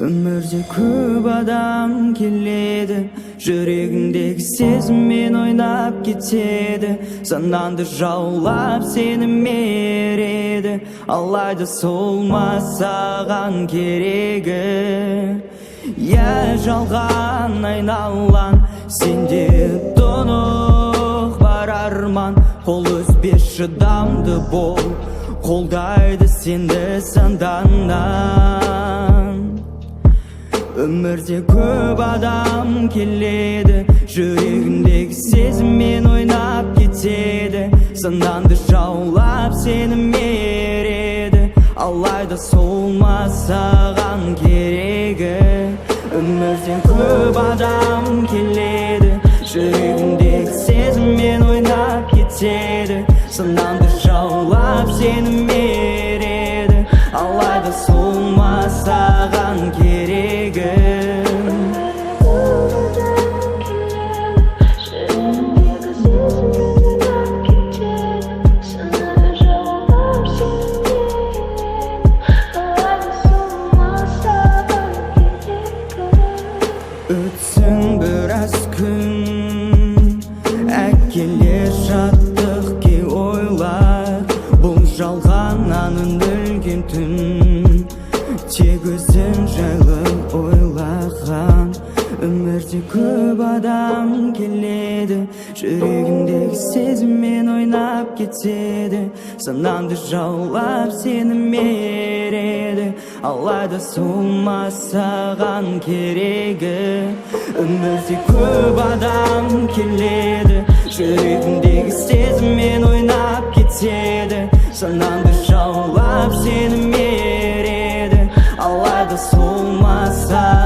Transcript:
өмірде көп адам келеді жүрегіңдегі сезіммен ойнап кетеді санаңды жаулап сені мереді алайда сол саған керегі иә жалған айналан сенде тұнық бар арман қол үзбе шыдамды бол қолдайды сенді санданнан өмірде көп адам келеді жүрегіндегі сезіммен ойнап кетеді. Санаңды жаулап сені мереді алайда сол саған керегі. Өмірден көп адам келеді жүрегіндегі саған керегі өтсін біраз күн әкелер жаттықке ойлар. Бұл жалғаннан үнділген түн. Өзің жайлы ойлаған. Өмірде көп адам келеді. Жүрегіндегі сезіммен ойнап кетеді. Санаңды жаулап сені мереді. Алайда сол саған керегі. Өмірде көп адам келеді. Жүрегіндегі сезіммен ойнап кетеді. Санаңды жаулап сені soğumasa